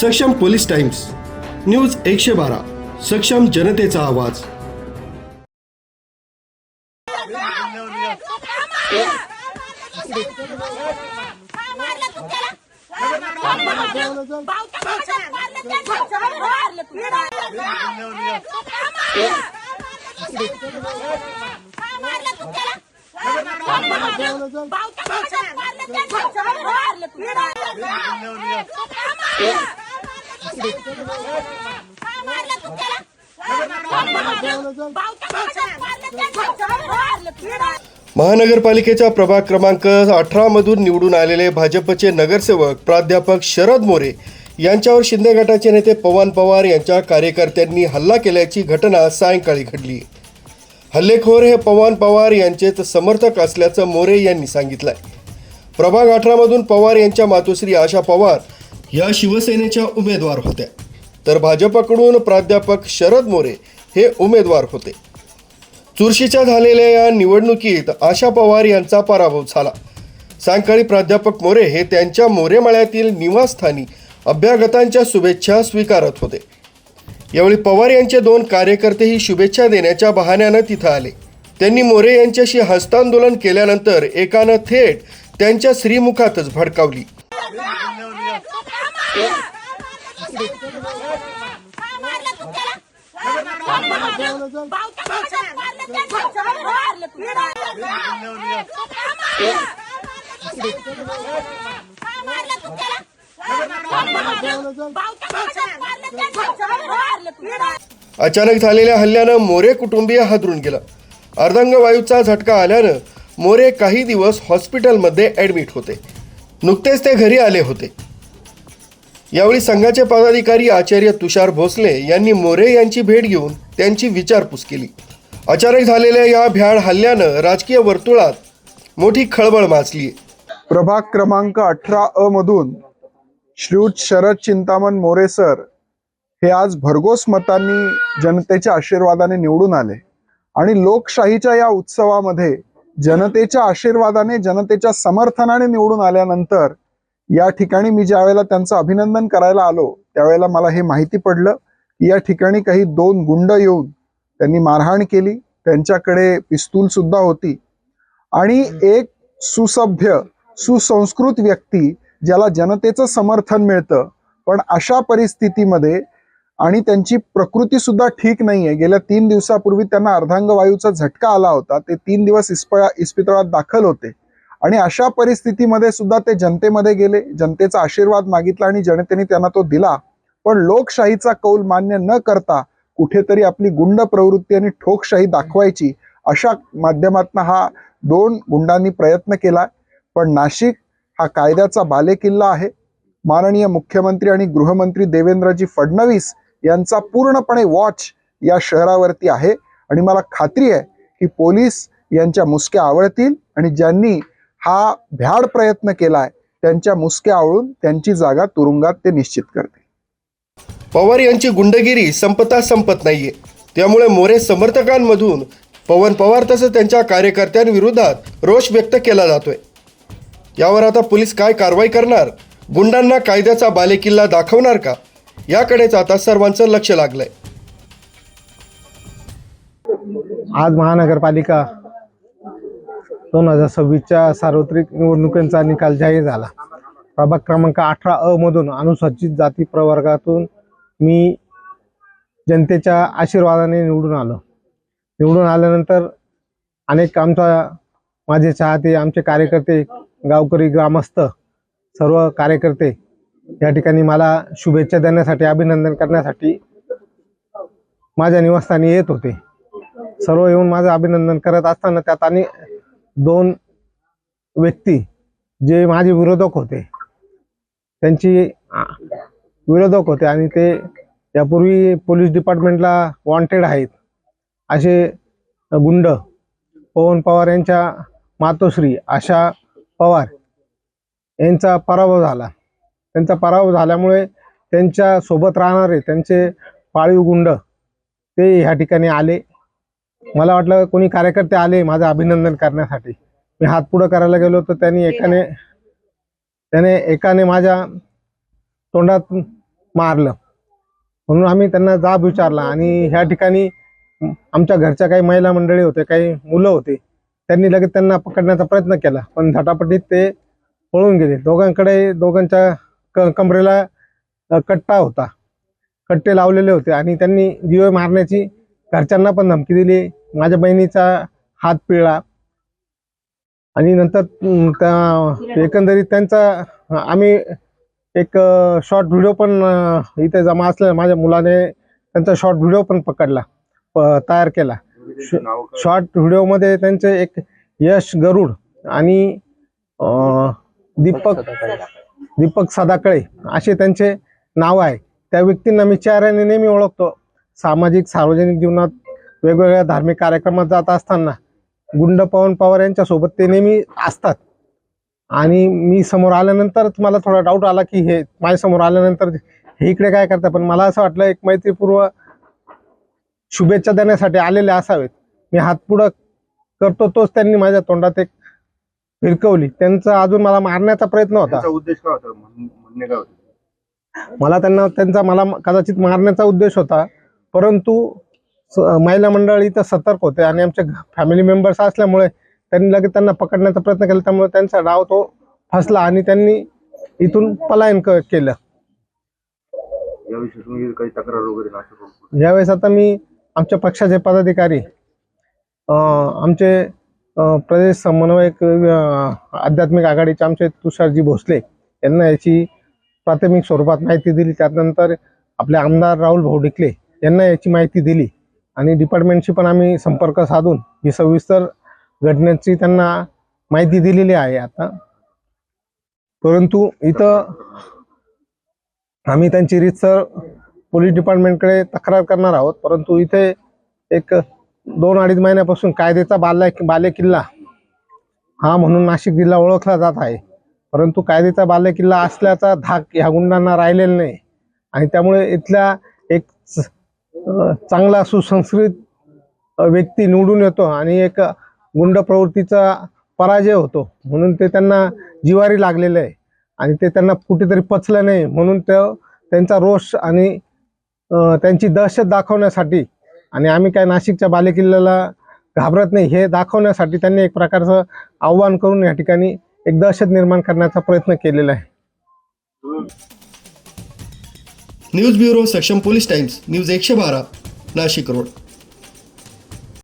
सक्षम police times news एकशे बारा सक्षम जनतेचा आवाज. महानगरपालिकेच्या प्रभाग क्रमांक अठरा मधून निवडून आलेले भाजपचे नगरसेवक प्राध्यापक शरद मोरे यांच्यावर शिंदे गटाचे नेते पवन पवार यांच्या कार्यकर्त्यांनी हल्ला केल्याची घटना सायंकाळी घडली. हल्लेखोर हे पवन पवार यांचेच समर्थक असल्याचं मोरे यांनी सांगितलंय. प्रभाग अठरामधून पवार यांच्या मातोश्री आशा पवार या शिवसेनेच्या उमेदवार होत्या. तर भाजपकडून प्राध्यापक शरद मोरे हे उमेदवार होते चुरशीच्या झालेल्या या निवडणुकीत आशा पवार यांचा पराभव झाला सायंकाळी प्राध्यापक मोरे हे त्यांच्या मोरेमाळ्यातील निवासस्थानी अभ्यागतांच्या शुभेच्छा स्वीकारत होते यावेळी पवार यांचे दोन कार्यकर्तेही शुभेच्छा देण्याच्या बहाण्यानं तिथं आले त्यांनी मोरे यांच्याशी हस्तांदोलन केल्यानंतर एकानं थेट त्यांच्या श्रीमुखातच भडकावली अचानक झालेल्या हल्ल्यानं मोरे कुटुंबीय हादरून गेलं. अर्धंगवायूचा झटका आल्यानं मोरे काही दिवस हॉस्पिटलमध्ये ॲडमिट होते. नुकतेच ते घरी आले होते. यावेळी संघाचे पदाधिकारी आचार्य तुषार भोसले यांनी मोरे यांची भेट घेऊन त्यांची विचारपूस केली. अचानक झालेल्या या भ्याड हल्ल्यानं राजकीय वर्तुळात मोठी खळबळ माचली प्रभाग क्रमांक अठरा अ मधून श्रीयुत शरद चिंतामण मोरे सर हे आज भरघोस मतांनी जनतेच्या आशीर्वादाने निवडून आले आणि लोकशाहीच्या या उत्सवामध्ये जनतेच्या आशीर्वादाने जनतेच्या समर्थनाने निवडून आल्यानंतर या ठिकाणी मी ज्या वेळेला त्यांचं अभिनंदन करायला आलो त्यावेळेला मला हे माहिती पडलं की या ठिकाणी काही दोन गुंड येऊन त्यांनी मारहाण केली त्यांच्याकडे पिस्तूल सुद्धा होती. आणि एक सुसभ्य सुसंस्कृत व्यक्ती ज्याला जनतेचं समर्थन मिळतं पण अशा परिस्थितीमध्ये आणि त्यांची प्रकृती सुद्धा ठीक नाहीये. गेल्या तीन दिवसापूर्वी त्यांना अर्धांगवायूचा झटका आला होता. ते तीन दिवस इस्पळा इस्पितळात दाखल होते. आणि अशा परिस्थितीमध्ये सुद्धा ते जनतेमध्ये गेले जनतेचा आशीर्वाद मागितला आणि जनतेने त्यांना तो दिला. पण लोकशाहीचा कौल मान्य न करता कुठेतरी आपली गुंड प्रवृत्ती आणि ठोकशाही दाखवायची अशा माध्यमातून हा दोन गुंडांनी प्रयत्न केला. पण नाशिक हा कायद्याचा बालेकिल्ला आहे. माननीय मुख्यमंत्री आणि गृहमंत्री देवेंद्रजी फडणवीस यांचा पूर्णपणे वॉच या शहरावरती आहे. आणि मला खात्री आहे की पोलीस यांच्या मुसक्या आवळतील आणि ज्यांनी हा भ्याड प्रयत्न केलाय त्यांच्या मुसक्या आवळून त्यांची जागा तुरुंगात ते निश्चित करतील. पवार यांची गुंडगिरी संपता संपत नाहीये. त्यामुळे मोरे समर्थकांमधून पवन पवार तसंच त्यांच्या कार्यकर्त्यांविरोधात रोष व्यक्त केला जातोय. यावर आता पोलीस काय कारवाई करणार? गुंडांना कायद्याचा बालेकिल्ला दाखवणार का? याकडेच आता सर्वांचं लक्ष लागलंय. आज महानगरपालिका दोन हजार सव्वीसच्या सार्वत्रिक निवडणुकांचा निकाल जाहीर झाला. प्रभाग क्रमांक अठरा अ मधून अनुसूचित जाती प्रवर्गातून मी जनतेच्या आशीर्वादाने निवडून आलो. निवडून आल्यानंतर अनेक आमचा माझे चाहते आमचे कार्यकर्ते गावकरी ग्रामस्थ सर्व कार्यकर्ते या ठिकाणी मला शुभेच्छा देण्यासाठी अभिनंदन करण्यासाठी माझ्या निवासस्थानी येत होते. सर्व येऊन माझं अभिनंदन करत असताना त्यात आणि दोन व्यक्ती जे माझे विरोधक होते. त्यांची विरोधक होते आणि ते यापूर्वी पोलीस डिपार्टमेंटला वॉन्टेड आहेत. असे गुंड पवन पवार यांच्या मातोश्री आशा पवार यांचा पराभव झाला. त्यांचा पराभव झाल्यामुळे त्यांच्यासोबत राहणारे त्यांचे पाळीव गुंड ते ह्या ठिकाणी आले. मला वाटलं कोणी कार्यकर्ते आले माझं अभिनंदन करण्यासाठी. मी हात पुढं करायला गेलो तर त्यांनी एकाने त्याने एकाने माझ्या तोंडात मारलं. म्हणून आम्ही त्यांना जाब विचारला आणि ह्या ठिकाणी आमच्या घरच्या काही महिला मंडळी होते काही मुलं होते त्यांनी लगेच त्यांना पकडण्याचा प्रयत्न केला. पण झटापटीत ते पळून गेले. दोघांकडे दोघांच्या कमरेला कट्टा होता. कट्टे लावलेले होते आणि त्यांनी जीवे मारण्याची घरच्यांना पण धमकी दिली. माझ्या बहिणीचा हात पिळला. आणि नंतर एकंदरीत त्यांचा आम्ही एक शॉर्ट व्हिडिओ पण इथे जमा असल्या माझ्या मुलाने त्यांचा शॉर्ट व्हिडिओ पण पकडला. तयार केला. शॉर्ट व्हिडिओमध्ये त्यांचे एक यश गरुड आणि दीपक दीपक सदाकळे असे त्यांचे नाव आहे. त्या व्यक्तींना मी चेहऱ्याने नेहमी ओळखतो. सामाजिक सार्वजनिक जीवनात वेगवेगळ्या धार्मिक कार्यक्रमात जात असताना गुंड पवन पवार यांच्यासोबत ते नेहमी असतात. आणि मी समोर आल्यानंतर मला थोडा डाऊट आला की हे माझ्यासमोर आल्यानंतर हे इकडे काय करतात? पण मला असं वाटलं एक मैत्रीपूर्व शुभेच्छा देण्यासाठी आलेले असावेत. मी हात पुढं करतो तोच त्यांनी माझ्या तोंडात एक फिरकवली. त्यांचा अजून मला मारण्याचा प्रयत्न होता. उद्देश काय होते? मला त्यांना त्यांचा मला कदाचित मारण्याचा उद्देश होता. परंतु महिला मंडळ इथं सतर्क होते आणि आमचे फॅमिली मेंबर्स असल्यामुळे त्यांनी लगेच त्यांना पकडण्याचा प्रयत्न केला. त्यामुळे त्यांचा डाव तो फसला आणि त्यांनी इथून पलायन केलं. यावेळेस आता मी आमच्या पक्षाचे पदाधिकारी आमचे प्रदेश समन्वयक आध्यात्मिक आघाडीचे आमचे तुषारजी भोसले यांना याची प्राथमिक स्वरूपात माहिती दिली. त्यानंतर आपले आमदार राहुल भाऊ डिकले यांना याची माहिती दिली. आणि डिपार्टमेंटशी पण आम्ही संपर्क साधून ही सविस्तर घटनेची त्यांना माहिती दिलेली आहे आता. परंतु इथं आम्ही त्यांची रीतसर पोलीस डिपार्टमेंटकडे तक्रार करणार आहोत. परंतु इथे एक दोन अडीच महिन्यापासून कायद्याचा बाले बालेकिल्ला हा म्हणून नाशिक जिल्हा ओळखला जात आहे. परंतु कायद्याचा बालेकिल्ला असल्याचा धाक ह्या गुंडांना राहिलेला नाही. आणि त्यामुळे इथल्या एक चांगला सुसंस्कृत व्यक्ती निवडून येतो आणि एक गुंड प्रवृत्तीचा पराजय होतो. म्हणून ते त्यांना जिवारी लागलेलं आहे. आणि ते त्यांना कुठेतरी पचलं नाही. म्हणून ते त्यांचा रोष आणि त्यांची दहशत दाखवण्यासाठी आणि आम्ही काय नाशिकच्या बालेकिल्ल्याला घाबरत नाही हे दाखवण्यासाठी त्यांनी एक प्रकारचं आव्हान करून या ठिकाणी एक दहशत निर्माण करण्याचा प्रयत्न केलेला आहे. न्यूज ब्युरो सक्षम पोलीस टाइम्स न्यूज एकशे बारा नाशिक रोड.